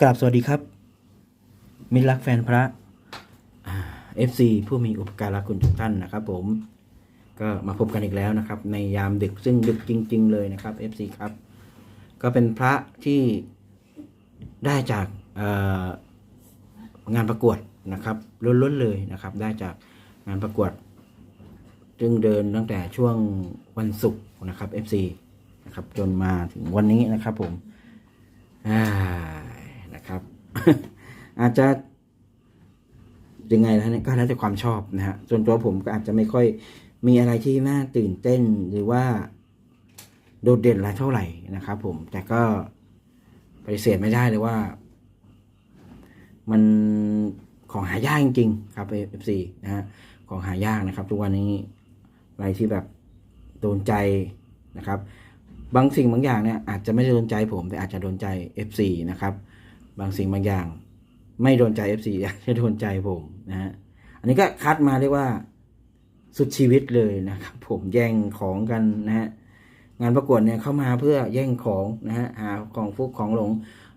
กราบสวัสดีครับ มิตรรักแฟนพระเอฟซีผู้มีอุปการะคุณทุกท่านนะครับ ผมก็มาพบกันอีกแล้วนะครับ ในยามดึกซึ่งดึกจริง ๆ เลยนะครับ FC ครับ ก็เป็นพระที่ได้จากงานประกวดนะครับล้วนๆเลยนะครับ ได้จากงานประกวดซึ่งเดินตั้งแต่ช่วงวันศุกร์นะครับ FC นะครับจนมาถึงวันนี้นะครับผมอ่า อาจจะยังไงนะก็แล้วแต่ความชอบนะฮะส่วนตัวผมก็อาจจะไม่ค่อยมีอะไรที่น่าตื่นเต้นหรือว่าโดดเด่นอะไรเท่าไหร่นะครับผมแต่ก็ปฏิเสธไม่ได้เลยว่า มันของหายากจริงๆครับเอฟซีนะฮะของหายากนะครับ ทุกวันนี้อะไรที่แบบโดนใจนะครับ บางสิ่งบางอย่างเนี่ยอาจจะไม่ได้โดนใจผม แต่อาจจะโดนใจ FC นะครับ บางสิ่งบางอย่าง ไม่โดนใจ FC อาจจะโดนใจผมนะฮะอันนี้ก็คัดมาเรียกว่าสุดชีวิตเลยนะครับผมแย่งของกันนะฮะงานประกวดเนี่ยเข้ามาเพื่อแย่งของนะฮะหาของฟุกของหลง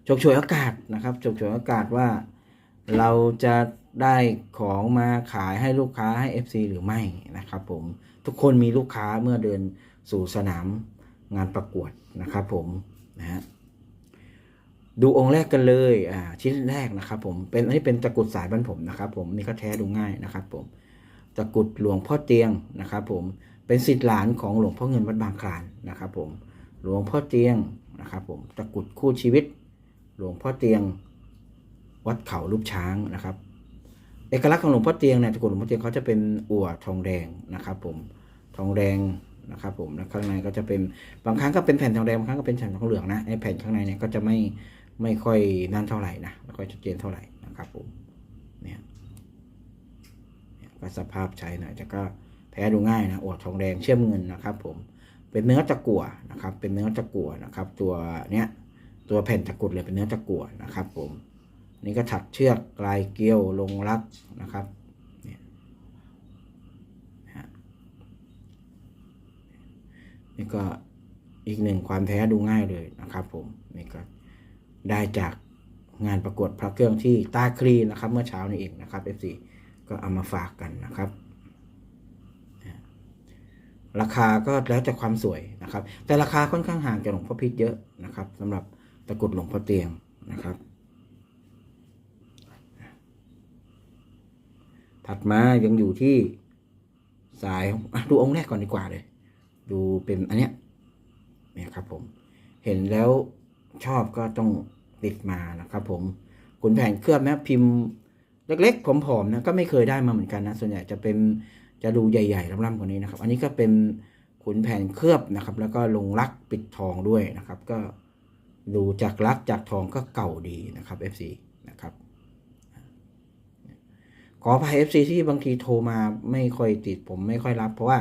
ฉกฉวยโอกาสนะครับฉกฉวยโอกาสว่า เราจะได้ของมาขายให้ลูกค้าให้ FC หรือไม่นะครับผมทุกคนมีลูกค้าเมื่อเดินสู่สนามงานประกวดนะครับผมนะฮะ ดูองค์แรกกันเลยอ่าชิ้นแรกนะครับผมเป็นอันนี้เป็นตะกุดสายบ้านผมนะครับ ผมนี่ก็แท้ดูง่ายนะครับ ผมตะกุดหลวงพ่อเตียงนะครับ ผมเป็นศิษย์หลานของหลวงพ่อเงินวัดบางคลานนะครับ ผมหลวงพ่อเตียงนะครับ ผมตะกุดคู่ชีวิต หลวงพ่อเตียง วัดเขาลูกช้างนะครับ เอกลักษณ์ของหลวงพ่อเตียงเนี่ยตะกุดหลวงพ่อเตียงเขาจะเป็นอั่วทองแดงนะครับ ผมทองแดงนะครับ ผมแล้วข้างในก็จะเป็นบางครั้งก็เป็นแผ่นทองแดงบางครั้งก็เป็นแผ่นทองเหลืองนะไอ้แผ่นข้างในเนี่ยก็จะไม่ ไม่ค่อยนั่นเท่าไหร่นะไม่ค่อยชัดเจนเท่าไหร่นะครับผมเนี่ยก็สภาพใช้หน่อยแต่ก็แพ้ดูง่ายนะอวดทองแดงเชื่อมเงินนะครับ ผมเป็นเนื้อตะกั่วนะครับ เป็นเนื้อตะกั่วนะครับ ตัวเนี้ยตัวแผ่นตะกรุดเลยเป็นเนื้อตะกั่วนะครับ ผมนี่ก็ถักเชือกลายเกลียวลงรักนะครับเนี่ยนี่ก็อีกหนึ่งความแท้ดูง่ายเลยนะครับ ผมนี่ก็ ได้จากงานประกวดพระเครื่องที่ตาคลีนะครับ เมื่อเช้านี้เองนะครับ F4 ก็เอามาฝากกันนะครับราคาก็แล้วแต่ความสวยนะครับ แต่ราคาค่อนข้างห่างจากหลวงพ่อพิษเยอะนะครับสำหรับตะกรุดหลวงพ่อเตียงนะครับ ถัดมายังอยู่ที่สายดูองค์แรกก่อนดีกว่าเลย ดูเป็นอันเนี้ยเนี่ยครับผม เห็นแล้วชอบก็ต้อง ติดมานะครับผมขุนแผนเคลือบนะพิมพ์เล็กๆผอมๆนะก็ไม่เคยได้มาเหมือนกันนะส่วนใหญ่จะเป็นจะดูใหญ่ๆล่ำๆกว่านี้นะครับ อันนี้ก็เป็นขุนแผนเคลือบนะครับ แล้วก็ลงลักปิดทองด้วยนะครับ ก็ดูจากลักจากทองก็เก่าดีนะครับ FC นะครับขออภัย FC ที่บางทีโทรมาไม่ค่อยติดผมไม่ค่อยรับ เพราะว่า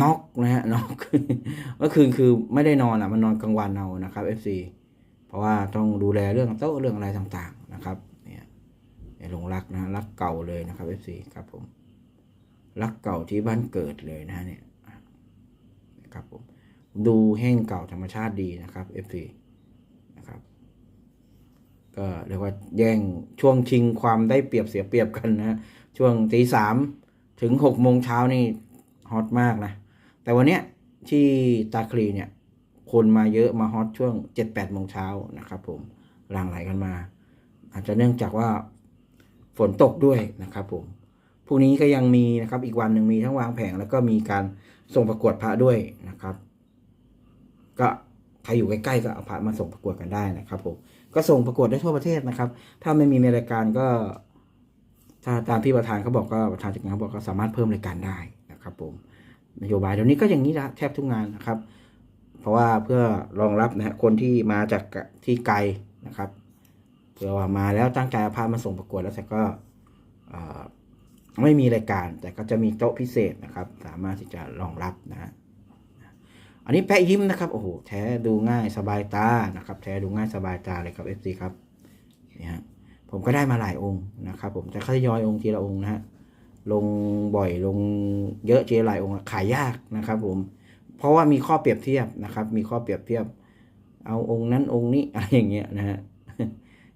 น็อกนะฮะน็อกเมื่อคืนคือไม่ได้นอนอะ มันนอนกลางวันเอานะครับ FC เพราะว่าต้องดูแลเรื่องโต๊ะเรื่องอะไรต่างๆนะครับเนี่ยเนี่ยหลงรักนะรักเก่าเลยนะครับ FC ครับผมรักเก่าที่บ้านเกิดเลยนะเนี่ยนะครับผมดูแห้งเก่าธรรมชาติดีนะครับ FC นะครับก็เรียกว่าแย่งช่วงชิงความได้เปรียบเสียเปรียบกันนะฮะช่วงตีสามถึงหกโมงเช้านี่ฮอตมากนะแต่วันเนี้ยที่ตาคลีเนี่ย คนมาเยอะมาฮอตช่วงเจ็ดแปดโมงเช้านะครับผมหลั่งไหลกันมา อาจจะเนื่องจากว่าฝนตกด้วยนะครับผมพรุ่งนี้ก็ยังมีนะครับ อีกวันหนึ่งมีทั้งวางแผงแล้วก็มีการส่งประกวดพระด้วยนะครับ ก็ใครอยู่ใกล้ๆก็เอาพระมาส่งประกวดกันได้นะครับผมก็ส่งประกวดได้ทั่วประเทศนะครับ ถ้าไม่มีในรายการก็ ถ้าตามที่ประธานเขาบอกก็ประธานจัดงานเขาบอกก็สามารถเพิ่มรายการได้นะครับ ผมนโยบายเดี๋ยวนี้ก็อย่างนี้ละแทบทุกงานนะครับ ราะว่าเพื่อรองรับนะฮะคนที่มาจากที่ไกลนะครับเผื่อว่ามาแล้วตั้งใจพามาส่งประกวดแล้วแต่ก็ไม่มีรายการ แต่ก็จะมีโต๊ะพิเศษนะครับ สามารถที่จะรองรับนะฮะอันนี้แปะยิ้มนะครับโอ้โหแท้ดูง่ายสบายตานะครับ แท้ดูง่ายสบายตาเลยครับ FC ครับเนี่ยฮะผมก็ได้มาหลายองค์นะครับ ผมจะทยอยองค์ทีละองค์นะฮะลงบ่อยลงเยอะทีละหลายองค์ขายยากนะครับ ผม เพราะว่ามีข้อเปรียบเทียบนะครับ มีข้อเปรียบเทียบ เอาองค์นั้นองค์นี้อะไรอย่างเงี้ยนะฮะ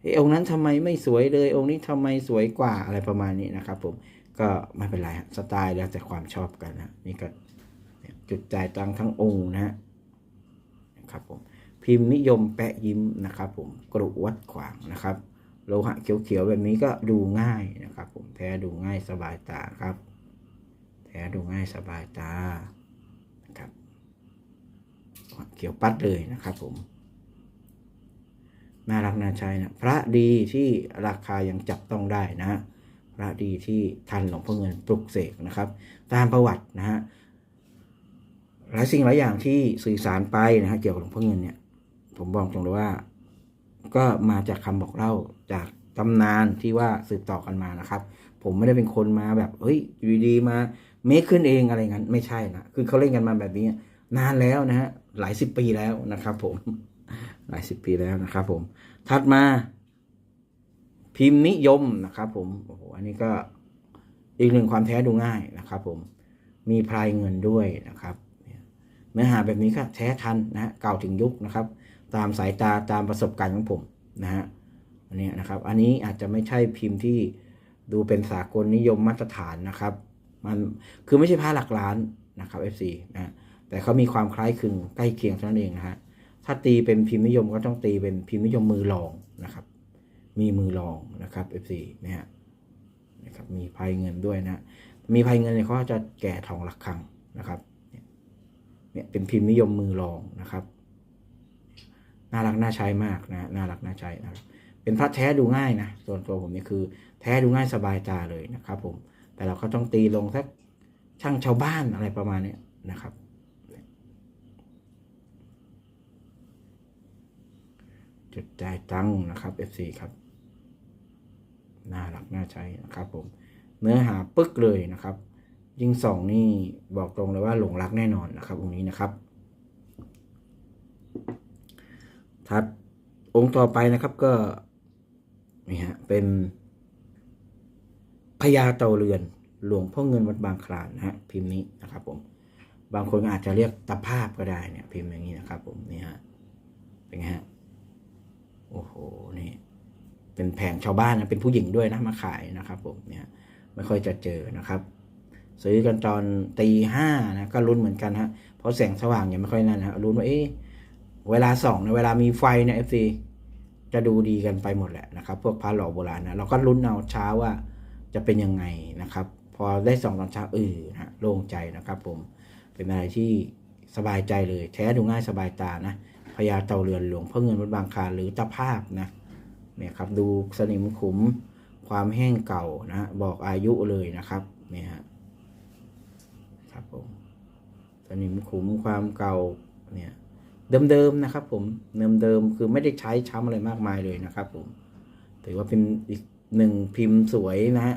เอยองค์นั้นทำไมไม่สวยเลย องค์นี้ทำไมสวยกว่าอะไรประมาณนี้นะครับ ผมก็ไม่เป็นไรฮะสไตล์แล้วแต่ความชอบกันนะนี่ก็จุดจ่ายตังทั้งองค์นะฮะนะครับผมพิมพ์นิยมแปะยิ้มนะครับ ผมกรุวัดขวางนะครับ โลหะเขียวๆแบบนี้ก็ดูง่ายนะครับ ผมแท้ดูง่ายสบายตาครับ แท้ดูง่ายสบายตานะครับ เขียวปัดเลยนะครับผมน่ารักน่าใช้นะพระดีที่ราคายังจับต้องได้นะ พระดีที่ทันหลวงพ่อเงินปลุกเสกนะครับ ตามประวัตินะฮะหลายสิ่งหลายอย่างที่สื่อสารไปนะฮะเกี่ยวกับหลวงพ่อเงินเนี่ย ผมบอกตรงเลยว่า ก็มาจากคำบอกเล่าจากตำนานที่ว่าสืบต่อกันมานะครับ ผมไม่ได้เป็นคนมาแบบเฮ้ยอยู่ดีมาเมคขึ้นเองอะไรงั้น ไม่ใช่นะคือเขาเล่นกันมาแบบนี้นานแล้วนะฮะ หลายสิบปีแล้วนะครับ ผม หลายสิบปีแล้วนะครับ ผม ถัดมาพิมพ์นิยมนะครับ ผมโอ้โหอันนี้ก็อีกหนึ่งความแท้ดูง่ายนะครับ ผมมีพลายเงินด้วยนะครับเนื้อหาแบบนี้ก็แท้ทันนะฮะเก่าถึงยุคนะครับ ตามสายตาตามประสบการณ์ของผมนะฮะอันนี้นะครับ อันนี้อาจจะไม่ใช่พิมพ์ที่ดูเป็นสากลนิยมมาตรฐานนะครับ มันคือไม่ใช่ผ้าหลักล้านนะครับ FC นะ แต่เขามีความคล้ายคลึงใกล้เคียงเท่านั้นเองนะฮะถ้าตีเป็นพิมพ์นิยมก็ต้องตีเป็นพิมพ์นิยมมือรองนะครับ มีมือรองนะครับ F4 นะฮะนะครับมีภัยเงินด้วยนะมีภัยเงินเนี่ยเขาจะแก่ทองหลักขังนะครับเนี่ยเป็นพิมพ์นิยมมือรองนะครับน่ารักน่าใช้มากนะน่ารักน่าใช้นะครับเป็นพระแท้ดูง่ายนะส่วนตัวผมนี่คือ แท้ดูง่ายสบายตาเลยนะครับ ผม แต่เราก็ต้องตีลงสักช่างชาวบ้านอะไรประมาณนี้นะครับ จุดจ่ายตังค์นะครับ FC ครับ น่ารักน่าใช้นะครับผม เนื้อหาปึ๊กเลยนะครับ ยิงสองนี่บอกตรงเลยว่าหลงรักแน่นอนนะครับองค์นี้นะครับทัดองค์ต่อไปนะครับก็นี่ฮะเป็นพญาเต่าเรือน หลวงพ่อเงินวัดบางคลานนะฮะพิมพ์นี้นะครับผมบางคนอาจจะเรียกตะภาพก็ได้เนี่ย พิมพ์อย่างนี้นะครับผมนี่ฮะเป็นไงฮะ โอ้โหนี่เป็นแผงชาวบ้านนะเป็นผู้หญิงด้วยนะมาขายนะครับ ผมเนี่ยไม่ค่อยจะเจอนะครับ ซื้อกันตอนตีห้านะก็ลุ้นเหมือนกันฮะเพราะแสงสว่างยังไม่ค่อยนั่นฮะลุ้นว่าเอ๊ะเวลาส่องในเวลามีไฟเนี่ยเอฟซีจะดูดีกันไปหมดแหละนะครับ พวกพระหล่อโบราณนะเราก็ลุ้นเอาเช้าว่าจะเป็นยังไงนะครับ พอได้ส่องตอนเช้าเออฮะโล่งใจนะครับ ผมเป็นอะไรที่สบายใจเลยแท้ดูง่ายสบายตานะ พญาเต่าเรือนหลวงพ่อเงินวัดบางคาหรือตะภาพนะเนี่ยครับดูสนิมขุมความแห้งเก่านะบอกอายุเลยนะครับเนี่ยฮะครับผมสนิมขุมความเก่าเนี่ยเดิมๆนะครับผมเดิมๆคือไม่ได้ใช้ช้ำอะไรมากมายเลยนะครับผมถือว่าเป็นอีกหนึ่งพิมพ์สวยนะฮะ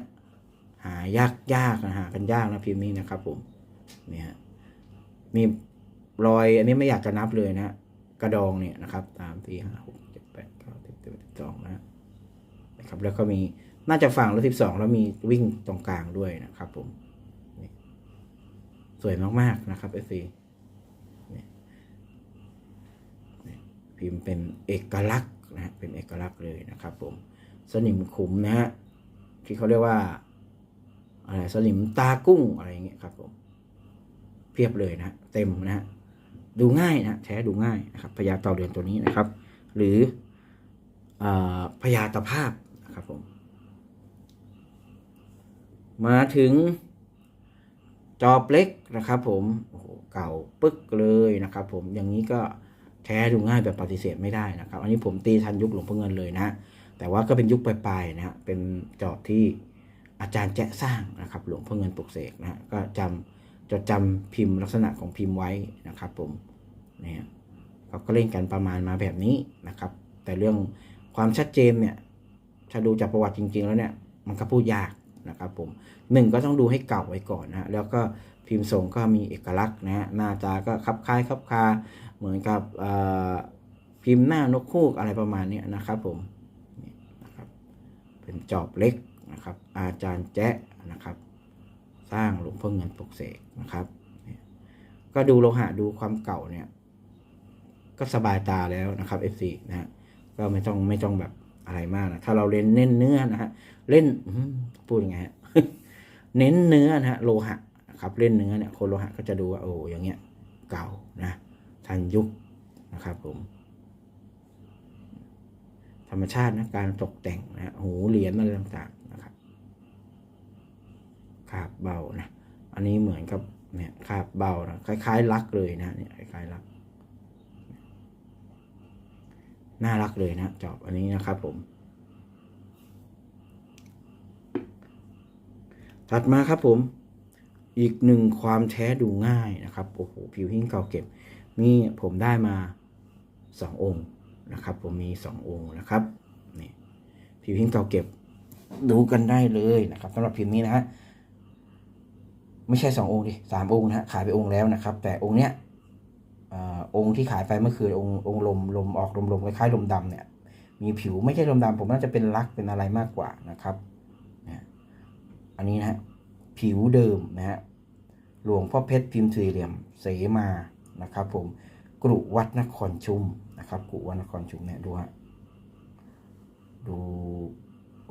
หายากยากนะหากันยากนะพิมพ์นี้นะครับผมเนี่ยมีรอยอันนี้ไม่อยากจะนับเลยนะ กระดองเนี่ยนะครับสามสี่ห้าหกเจ็ดแปดเก้าสิบสิบเอ็ดสิบสองนะนะครับ แล้วก็มีน่าจะฝั่งละสิบสองแล้วมีวิ่งตรงกลางด้วยนะครับผมสวยมากๆนะครับเอซีพิมพ์เป็นเอกลักษณ์นะเป็นเอกลักษณ์เลยนะครับ ผม สนิมขุมนะฮะที่เขาเรียกว่าอะไรสนิมตากุ้งอะไรอย่างเงี้ยครับผมเพียบเลยนะ เต็มนะฮะ ดูง่ายนะแท้ดูง่ายนะครับพญาเต่าเรือนตัวนี้นะครับ หรืออพญาตะภาพนะครับผมมาถึงจอบเล็กนะครับ ผมโอ้โหเก่าปึ๊กเลยนะครับ ผมอย่างนี้ก็แท้ดูง่ายแบบปฏิเสธไม่ได้นะครับ อันนี้ผมตีทันยุคหลวงพ่อเงินเลยนะแต่ว่าก็เป็นยุคปลายๆนะเป็นจอบที่อาจารย์แจะสร้างนะครับ หลวงพ่อเงินปลุกเสกนะฮะก็จำ จดจำพิมพ์ลักษณะของพิมพ์ไว้นะครับผมเนี่ยเขาก็เล่นกันประมาณมาแบบนี้นะครับ แต่เรื่องความชัดเจนเนี่ยถ้าดูจากประวัติจริง ๆ แล้วเนี่ยมันก็พูดยากนะครับผมหนึ่งก็ต้องดูให้เก่าไว้ก่อนนะแล้วก็พิมพ์ทรงก็มีเอกลักษณ์นะฮะหน้าตาก็คับคล้ายคับคาเหมือนกับพิมพ์หน้านกคูกอะไรประมาณนี้นะครับผมนี่นะครับเป็นจอบเล็กนะครับอาจารย์แจ๊ะนะครับ สร้างหลวงพ่อเงินปลุกเสกนะครับก็ดูโลหะดูความเก่าเนี่ย ก็สบายตาแล้วนะครับ F4 นะฮะก็ไม่ต้องไม่ต้องแบบอะไรมากนะถ้าเราเล่นเน้นเนื้อนะฮะเล่นพูดยังไงฮะเน้นเนื้อนะฮะโลหะนะครับเล่นเนื้อเนี่ยคนโลหะก็จะดูว่าโอ้อย่างเงี้ย เก่านะทันยุคนะครับผม ธรรมชาตินะการตกแต่งนะฮะหูเหรียญอะไรต่าง คาบเบานะ อันนี้เหมือนกับเนี่ยคาบเบานะคล้ายๆลักเลยนะเนี่ยคล้ายๆลัก น่ารักเลยนะจอบอันนี้นะครับผม ถัดมาครับผม อีกหนึ่งความแท้ดูง่ายนะครับโอ้โหผิวหิ้งเก่าเก็บ มีผมได้มาสององค์นะครับ ผมมีสององค์นะครับนี่ผิวหิ้งเก่าเก็บดูกันได้เลยนะครับสำหรับพิมพ์นี้นะฮะ ไม่ใช่สององค์ดิสามองค์นะฮะขายไปองค์แล้วนะครับ แต่องค์เนี้ยอองค์ที่ขายไปเมื่อคืนองค์องค์ลมลมออกลมลมคล้ายๆลมดำเนี่ย มีผิวไม่ใช่ลมดำผมน่าจะเป็นลักเป็นอะไรมากกว่านะครับนะอันนี้นะฮะผิวเดิมนะฮะหลวงพ่อเพชรพิมพ์สี่เหลี่ยมเสมานะครับผมกรุวัดนครชุมนะครับกรุวัดนครชุมเนี่ยดูฮะดู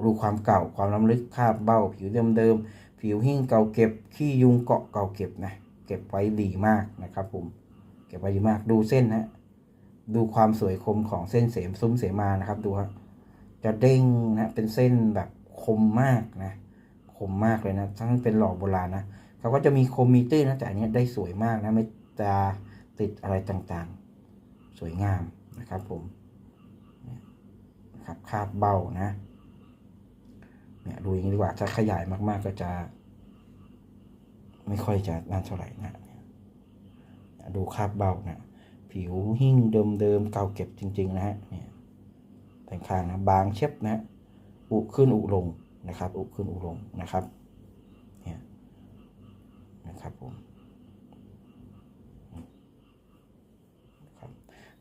ดูความเก่าความล้ำลึกคาบเบ้าผิวเดิมๆ ผิวหิ้งเก่าเก็บ ขี้ยุงเกาะเก่าเก็บนะ เก็บไว้ดีมากนะครับผม เก็บไว้ดีมาก ดูเส้นนะ ดูความสวยคมของเส้นเสมซุ้มเสมานะครับ ดูฮะ จะเด้งนะ เป็นเส้นแบบคมมากนะ คมมากเลยนะ ทั้งเป็นหลอกโบราณนะเขาก็จะมีคมมีตื้นนะแต่อันนี้ได้สวยมากนะ ไม่จะติดอะไรต่างๆ สวยงามนะครับผมนะครับคาบเบ้านะเนี่ยดูอย่างนี้ดีกว่า ถ้าขยายมากๆก็จะ ไม่ค่อยจะน่าเท่าไหร่นะดูคราบเบานะผิวหิ้งเดิมๆเก่าเก็บจริง ๆ นะฮะเนี่ยแต่งข้างนะบางเช็บนะอุขึ้นอุลงนะครับ อุขึ้นอุลงนะครับเนี่ยนะครับผมครับ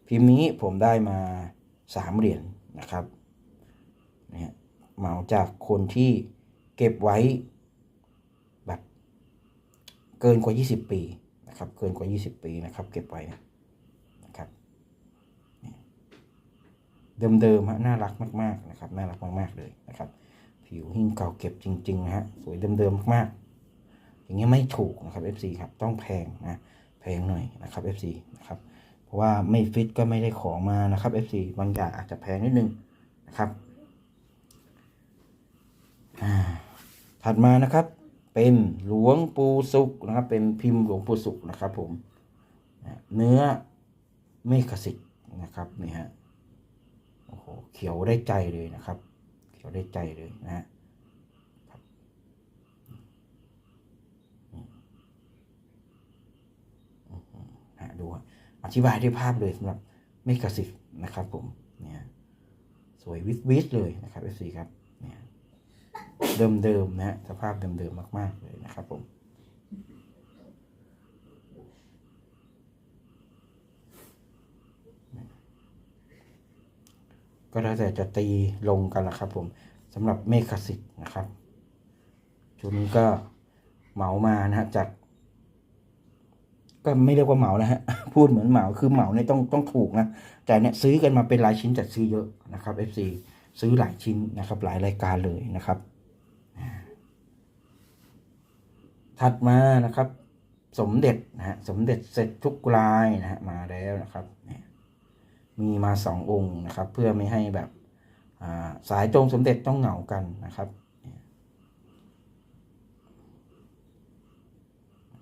พิมพ์นี้ผมได้มาสามเหรียญนะครับเนี่ยเหมาจากคนที่เก็บไว้ เกินกว่า 20 ปีนะครับ เกินกว่า 20 ปีนะครับ เก็บไว้นะครับเดิมๆฮะน่ารักมากๆนะครับ น่ารักมากๆเลยนะครับ ผิวหิ้งเก่าเก็บจริงๆนะฮะสวยเดิมๆมากๆ อย่างเงี้ยไม่ถูกนะครับ FC ครับต้องแพงนะแพงหน่อยนะครับ FC นะครับเพราะว่าไม่ฟิตก็ไม่ได้ของมานะครับ FC บางอย่างอาจจะแพงนิดนึงนะครับถัดมานะครับ เป็นหลวงปู่สุกนะครับ เป็นพิมพ์หลวงปู่สุกนะครับ ผมเนื้อเมฆสิทธิ์นะครับนี่ฮะโอ้โหเขียวได้ใจเลยนะครับ เขียวได้ใจเลยนะฮะครับดูอธิบายด้วยภาพเลยสำหรับเมฆสิทธิ์นะครับ ผมเนี่ยสวยวิสวิสเลยนะครับเอฟซีครับ เดิมๆนะฮะสภาพเดิมๆมากๆเลยนะครับผมก็แล้วแต่จะตีลงกันละครับผมสำหรับเมฆสิทธิ์นะครับชุดนี้ก็เหมามานะฮะจาก ก็ไม่เรียกว่าเหมานะฮะพูดเหมือนเหมาคือเหมาเนี่ยต้องต้องถูกนะแต่เนี่ยซื้อกันมาเป็นหลายชิ้นจัดซื้อเยอะนะครับ FC ซื้อหลายชิ้นนะครับ หลายรายการเลยนะครับ ถัดมานะครับ สมเด็จนะฮะสมเด็จเสร็จทุกลายนะฮะมาแล้วนะครับเนี่ยมีมาสององค์นะครับ เพื่อไม่ให้แบบอ่าสายตรงสมเด็จต้องเหงากันนะครับ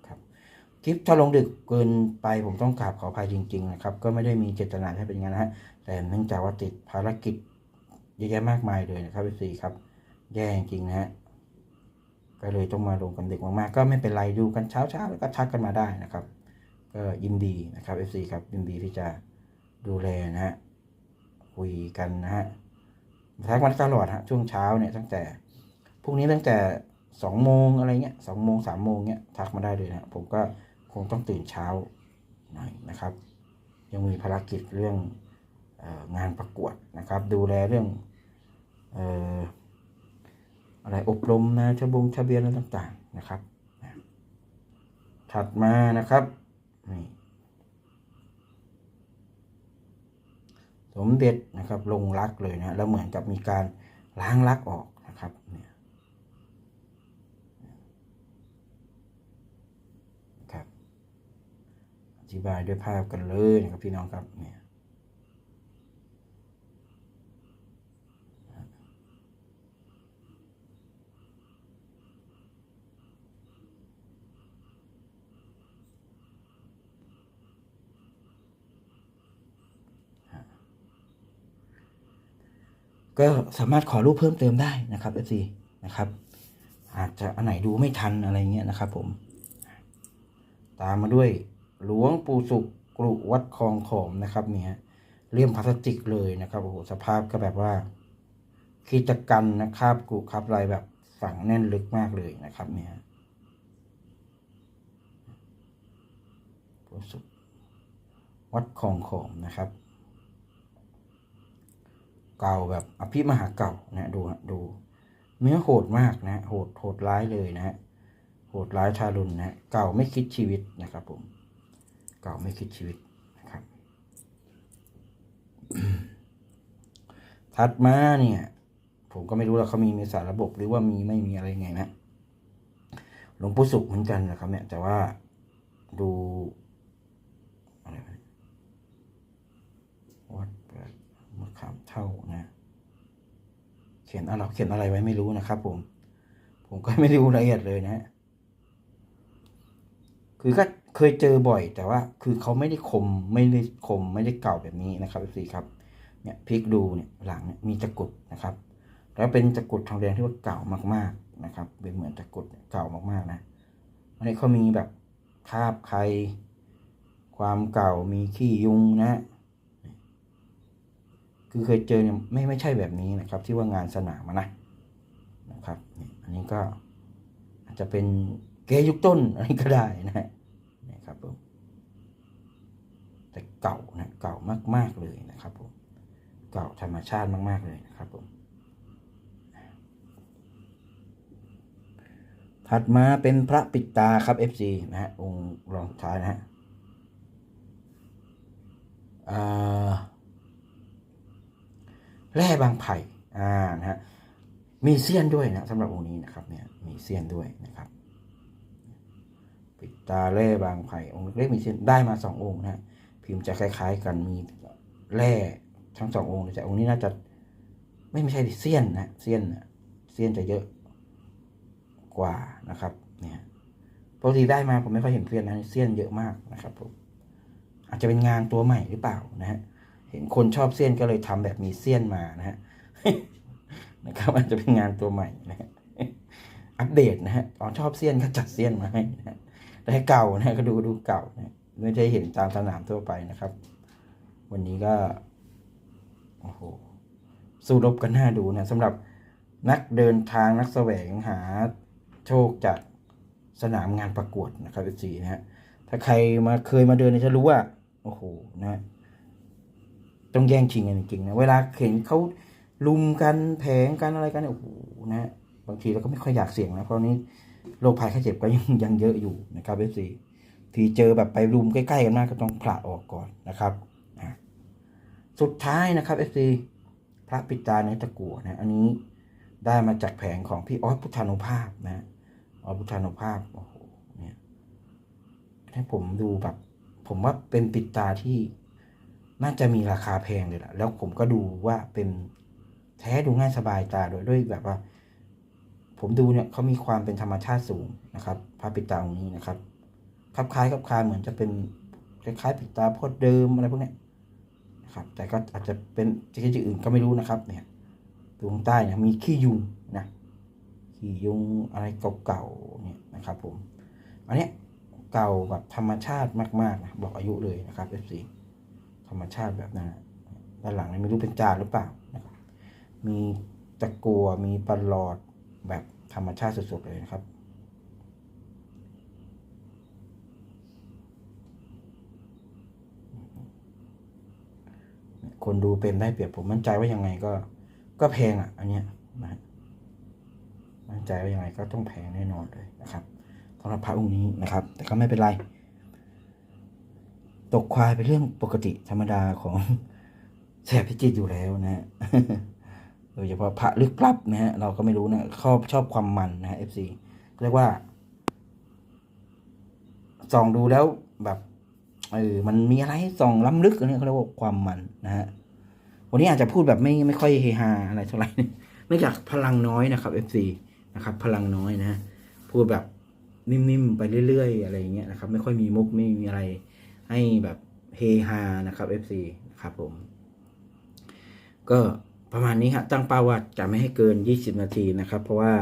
ครับคลิปถ้าลงดึกเกินไปผมต้องกราบขออภัยจริง ๆ นะครับ ก็ไม่ได้มีเจตนาให้เป็นอย่างนั้นนะฮะแต่เนื่องจากว่าติดภารกิจเยอะแยะมากมายเลยนะครับพี่สีครับ แย่จริงๆนะฮะ ก็เลยต้องมาลงกันดึกมากๆ ก็ไม่เป็นไรดูกันเช้าๆแล้วก็ทักกันมาได้นะครับก็ยินดีนะครับ FC ครับยินดีที่จะดูแลนะฮะคุยกันนะฮะทักมาตลอดฮะช่วงเช้าเนี่ยตั้งแต่พรุ่งนี้ตั้งแต่สองโมงอะไรเงี้ยสองโมงสามโมงเงี้ยทักมาได้เลยนะผมก็คงต้องตื่นเช้าหน่อยนะครับ ยังมีภารกิจเรื่องอองานประกวดนะครับ ดูแลเรื่องเออ อะไรอบรมนะทะบงทะเบียนอะไรต่าง ๆ นะครับ ถัดมานะครับนี่สมเด็จนะครับ ลงรักเลยนะแล้วเหมือนกับมีการล้างรักออกนะครับเนี่ยครับอธิบายด้วยภาพกันเลยนะครับพี่น้องครับเนี่ย ก็สามารถขอรูปเพิ่มเติมได้นะครับ FC นะครับ อาจจะอันไหนดูไม่ทันอะไรเงี้ยนะครับ ผม ตามมาด้วยหลวงปู่สุขกรุวัดคลองขอมนะครับเนี่ยเลี่ยมพลาสติกเลยนะครับโอ้โหสภาพก็แบบว่าขีดกันนะครับกรุครับลายแบบฝังแน่นลึกมากเลยนะครับ เนี่ยปู่สุขวัดคลองขอมนะครับ เก่าแบบอภิมหาเก่านะดูฮะดู เนื้อโหดมากนะโหดโหดร้ายเลยนะ โหดร้ายทารุณนะเก่าไม่คิดชีวิตนะครับผม เก่าไม่คิดชีวิตนะครับ ถัดมาเนี่ย ผมก็ไม่รู้แล้วเขามีมีสารระบบหรือว่ามีไม่มีอะไรไงนะหลวงปู่สุขเหมือนกันนะครับเนี่ยแต่ว่าดูอะไรวะเนี่ยวัดเปิดมะขาม เท่านะเขียนอะไรเขียนอะไรไว้ไม่รู้นะครับ ผม ผมก็ไม่รู้รายละเอียดเลยนะฮะคือก็เคยเจอบ่อย แต่ว่า คือเขาไม่ได้คมไม่ได้คมไม่ได้เก่าแบบนี้นะครับสี่ครับ เนี่ยพลิกดูเนี่ยหลังเนี่ยมีตะกุดนะครับ แล้วเป็นตะกุดทองแดงที่ว่าเก่ามาก ๆนะครับ เป็นเหมือนตะกุดเก่ามากๆนะอันนี้เขามีแบบคาบใคร ความเก่ามีขี้ยุงนะ คือเคยเจอเนี่ยไม่ไม่ใช่แบบนี้นะครับ ที่ว่างานสนามนะนะครับนี่อันนี้ก็อาจจะเป็นเกยุคต้นอะไรก็ได้นะฮะนี่ครับผมแต่เก่านะเก่ามาก ๆ เลยนะครับผมเก่าธรรมชาติมาก ๆ เลยนะครับผมถัดมาเป็นพระปิดตาครับ FC นะฮะองค์รองท้ายนะฮะอ่า แร่บางไผ่อ่านะฮะมีเสี้ยนด้วยนะสำหรับองค์นี้นะครับเนี่ยมีเสี้ยนด้วยนะครับ ปิดตาแร่บางไผ่องค์เล็กมีเสี้ยนได้มาสององค์นะฮะพิมพ์จะคล้าย ๆ กันมีแร่ทั้งสององค์แต่องค์นี้น่าจะไม่ไม่ใช่เสี้ยนนะเสี้ยนเสี้ยนจะเยอะกว่านะครับเนี่ยปกติได้มาผมไม่ค่อยเห็นเสี้ยนนะเสี้ยนเยอะมากนะครับผมอาจจะเป็นงานตัวใหม่หรือเปล่านะฮะ เห็นคนชอบเสี้ยนก็เลยทำแบบมีเสี้ยนมานะฮะนะครับอาจจะเป็นงานตัวใหม่นะฮะอัปเดตนะฮะตอนชอบเสี้ยนก็จัดเสี้ยนมาให้นะฮะแต่ให้เก่านะก็ดูดูเก่านะไม่ได้เห็นตามสนามทั่วไปนะครับ วันนี้ก็โอ้โหสู้รบกันหน้าดูนะสำหรับนักเดินทางนักแสวงหาโชคจากสนามงานประกวดนะครับสีนะฮะถ้าใครมาเคยมาเดินจะรู้ว่า โอ้โหนะ ต้องแย่งชิงกันจริงๆนะเวลาเห็นเขาลุมกันแผงกันอะไรกันเนี่ยโอ้โหนะบางทีเราก็ไม่ค่อยอยากเสี่ยงนะเพราะนี้โรคภัยไข้เจ็บก็ยังยังเยอะอยู่นะครับเอฟซีทีเจอแบบไปรุมใกล้ๆกันมากก็ต้องผละออกก่อนนะครับอะสุดท้ายนะครับเอฟซีพระปิตาในตะกัวนะอันนี้ได้มาจากแผงของพี่ออสพุทธานุภาพนะออสพุทธานุภาพโอ้โหเนี่ยให้ผมดูแบบ ผมว่าเป็นปิตาที่ น่าจะมีราคาแพงเลยแหละแล้วผมก็ดูว่าเป็นแท้ดูง่ายสบายตาโดยด้วยแบบว่า ผมดูเนี่ยเขามีความเป็นธรรมชาติสูงนะครับพระปิดตาองค์นี้นะครับคลับคล้ายคลับคลายเหมือนจะเป็นคล้ายๆปิดตาพดเดิมอะไรพวกนี้นะครับ แต่ก็อาจจะเป็นชนิดอื่นก็ไม่รู้นะครับ เนี่ยดวงใต้เนี่ยมีขี้ยุงนะขี้ยุงอะไรเก่าๆเนี่ยนะครับ ผม อันเนี้ยเก่าแบบธรรมชาติมากๆนะบอกอายุเลยนะครับ F4 ธรรมชาติแบบนั้นนะด้านหลังนี่ไม่รู้เป็นจานหรือเปล่านะครับมีตะกัวมีปลอดแบบธรรมชาติสุดๆเลยนะครับคนดูเป็นได้เปรียบผมมั่นใจว่ายังไงก็ก็แพงอะ อันเนี้ยนะฮะมั่นใจว่ายังไงก็ต้องแพงแน่นอนเลยนะครับสำหรับพระองค์นี้นะครับ แต่ก็ไม่เป็นไร ตกควายเป็นเรื่องปกติธรรมดาของแสบพิจิตอยู่แล้วนะฮะโดยเฉพาะพระลึกลับนะฮะเราก็ไม่รู้นะชอบชอบความมันนะฮะ FC เรียกว่าส่องดูแล้วแบบเออมันมีอะไรส่องล้ำลึกอันนี้เขาเรียกว่าความมันนะฮะวันนี้อาจจะพูดแบบไม่ไม่ค่อยเฮฮาอะไรเท่าไหร่เนื่องจากพลังน้อยนะครับ FC นะครับ พลังน้อยนะฮะพูดแบบนิ่มๆไปเรื่อยๆ อะไรอย่างเงี้ยนะครับ ไม่ค่อยมีมุกไม่มีอะไร ให้แบบเฮฮานะครับ FC นะครับผม ก็ประมาณนี้ครับตั้งเป้าว่าจะไม่ให้เกิน 20 นาทีนะครับ เพราะว่า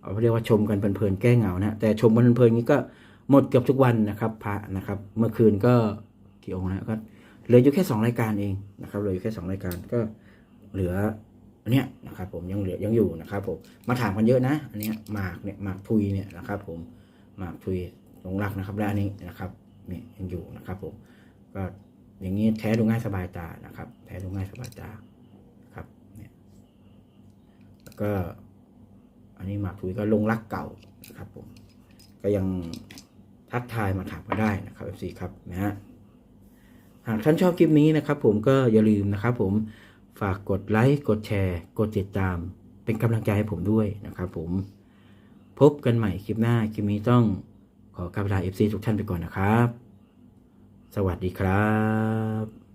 เอาเรียกว่าชมกันเพลินๆแก้เหงานะแต่ชมกันเพลินๆนี้ก็หมดเกือบทุกวันนะครับ พระนะครับ เมื่อคืนก็กี่องค์นะก็เหลืออยู่แค่ 2 รายการเองนะครับเหลืออยู่แค่ 2 รายการก็เหลืออันเนี้ยนะครับผมยังเหลือยังอยู่นะครับผมมาถามกันเยอะนะ อันเนี้ยหมากเนี่ยหมากทุยเนี่ยนะครับ ผมหมากทุยหลงรักนะครับ และอันนี้นะครับ เนี่ยยังอยู่นะครับผมก็อย่างนี้แท้ดูง่ายสบายตานะครับแท้ดูง่ายสบายตาครับเนี่ยแล้วก็อันนี้หมากทุยก็ลงรักเก่านะครับผมก็ยังทักทายมาถามมาได้นะครับ FC ครับนะฮะหากท่านชอบคลิปนี้นะครับผมก็อย่าลืมนะครับผมฝากกดไลค์กดแชร์ กดติดตาม เป็นกำลังใจให้ผมด้วยนะครับผมพบกันใหม่คลิปหน้า คลิปนี้ต้อง ขอกราบลา FC ทุกท่านไปก่อนนะครับ สวัสดีครับ